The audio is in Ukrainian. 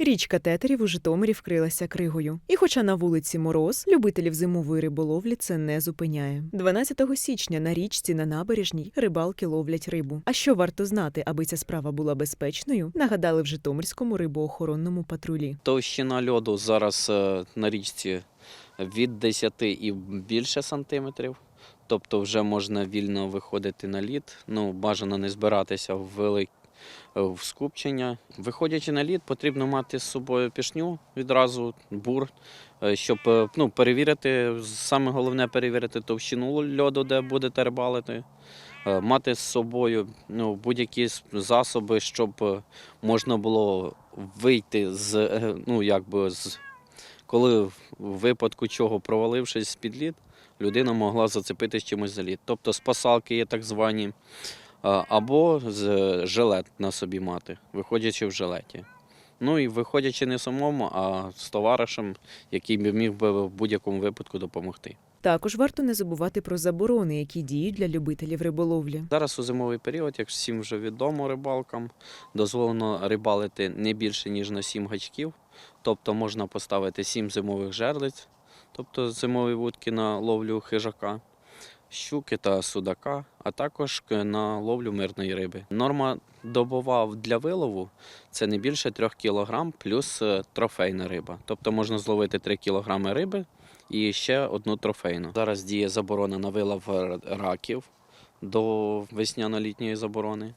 Річка Тетерів у Житомирі вкрилася кригою. І хоча на вулиці мороз, любителів зимової риболовлі це не зупиняє. 12 січня на річці на набережній рибалки ловлять рибу. А що варто знати, аби ця справа була безпечною, нагадали в Житомирському рибоохоронному патрулі. Товщина льоду зараз е, на річці від 10 і більше сантиметрів. Тобто вже можна вільно виходити на лід. Ну, бажано не збиратися в велик... е, в скупчення. Виходячи на лід, потрібно мати з собою пішню відразу, бур, е, щоб е, ну, перевірити, саме головне перевірити товщину льоду, де будете рибалити. Мати з собою ну, будь-які засоби, щоб можна було вийти з, ну, якби з коли в випадку чого провалившись під лід, людина могла зацепитись чимось за лід. Тобто спасалки є так звані, або з жилет на собі мати, виходячи в жилеті. Ну і виходячи не самому, а з товаришем, який би міг би в будь-якому випадку допомогти. Також варто не забувати про заборони, які діють для любителів риболовлі. Зараз у зимовий період, як всім вже відомо рибалкам, дозволено рибалити не більше, ніж на 7 гачків. Тобто можна поставити 7 зимових жерлиць, тобто зимові вудки на ловлю хижака, щуки та судака, а також на ловлю мирної риби. Норма добова для вилову це не більше 3 кг плюс е, трофейна риба. Тобто можна зловити 3 кг риби і ще одну трофейну. Зараз діє заборона на вилов раків до весняно-літньої заборони.